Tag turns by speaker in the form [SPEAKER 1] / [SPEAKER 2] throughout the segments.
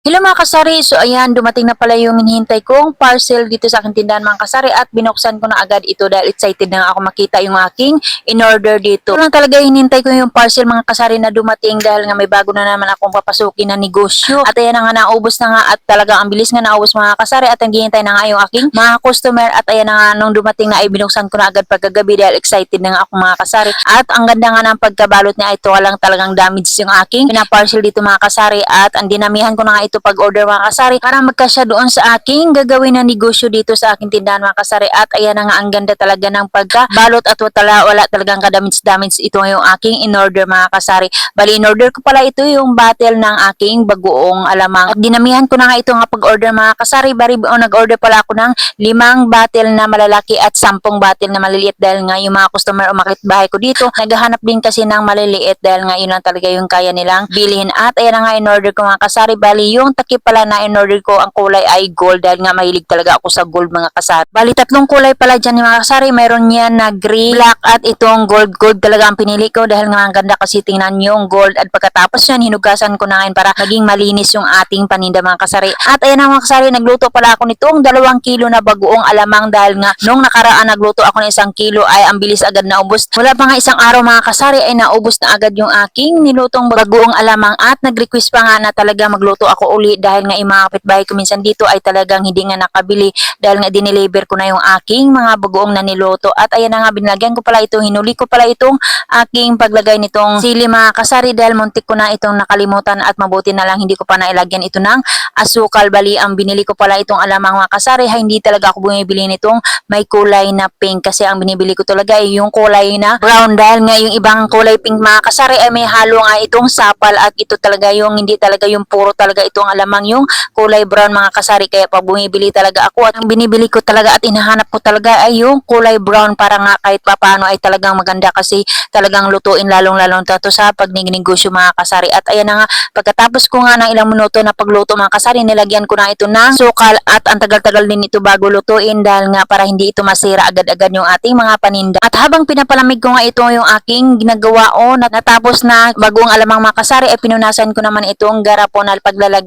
[SPEAKER 1] Hello mga kasari, so ayan, dumating na pala yung hinihintay kong parcel dito sa aking tindahan mga kasari at binuksan ko na agad ito dahil excited na ako makita yung aking in-order dito. Ito lang talaga hinihintay ko yung parcel mga kasari na dumating dahil nga may bago na naman akong papasukin na negosyo. At ayan na nga, naubos na nga at talagang ang bilis nga naubos mga kasari at ang hinihintay na nga yung aking mga customer at ayan na nga, nung dumating na ay binuksan ko na agad pagkagabi dahil excited na nga ako mga kasari. At ang ganda nga ng pagkabalot niya, ito walang talagang damage yung aking pinaparcel dito mga kasari at ang dinamihan ko na nga ito pag-order mga kasari para magkasya doon sa aking gagawin na negosyo dito sa aking tindahan mga kasari at ayan na nga ang ganda talaga ng pagkabalot at wala, wala talagang kadamage-damage ito yung aking in-order mga kasari. Bali in-order ko pala ito yung battle ng aking bagoong alamang at dinamihan ko na nga ito nga pag-order mga kasari. Bari o nag-order pala ako ng limang battle na malalaki at sampung battle na maliliit dahil nga yung mga customer umakit bahay ko dito naghahanap din kasi ng maliliit dahil nga yun lang talaga yung kaya nilang bilhin at ayan na nga in-order ko mga kasari. Bali yung takip pala na in-order ko ang kulay ay gold dahil nga mahilig talaga ako sa gold mga kasari. Bali tatlong kulay pala dyan mga kasari. Mayroon yan na gray, black at itong gold. Gold talaga ang pinili ko dahil nga ang ganda kasi tingnan yung gold at pagkatapos yan hinugasan ko na ngayon para maging malinis yung ating paninda mga kasari. At ayan na mga kasari, nagluto pala ako nitong dalawang kilo na bagoong alamang dahil nga nung nakaraan nagluto ako ng isang kilo ay ang bilis agad naubos. Wala pa nga isang araw mga kasari ay naubos na agad yung aking nilutong bagoong alamang at nag-request pa nga na talaga magluto ako uli dahil nga yung mga kapitbahay ko minsan dito ay talagang hindi nga nakabili dahil nga dineliver ko na yung aking mga bagoong na niluto at ayan na nga binlagyan ko pala ito hinuli ko pala itong aking paglagay nitong sili mga kasari dahil muntik ko na itong nakalimutan at mabuti na lang hindi ko pa nailagyan ito ng asukal. Bali ang binili ko pala itong alamang mga kasari ay hindi talaga ako bumibili nitong may kulay na pink kasi ang binibili ko talaga ay yung kulay na brown dahil nga yung ibang kulay pink mga kasari ay may halo nga itong sapal at ito talaga yung hindi talaga yung puro talaga itong alamang yung kulay brown mga kasari. Kaya pag bumibili talaga ako at ang binibili ko talaga at hinahanap ko talaga ay yung kulay brown para nga kahit papaano ay talagang maganda kasi talagang lutuin lalong lalong tato sa pagninegosyo mga kasari. At ayan na nga pagkatapos ko nga ng ilang minuto na pagluto mga kasari nilagyan ko na ito ng sukal at ang tagal-tagal din ito bago lutuin dahil nga para hindi ito masira agad-agad yung ating mga paninda. At habang pinapalamig ko nga ito yung aking ginagawa o nat- natapos na bagong alamang mga kasari ay pinunasan ko naman itong garapon na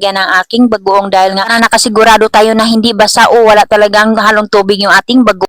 [SPEAKER 1] paglalagyan ng aking bagoong dahil nga na nakasigurado tayo na hindi basa o wala talagang halong tubig yung ating bagoong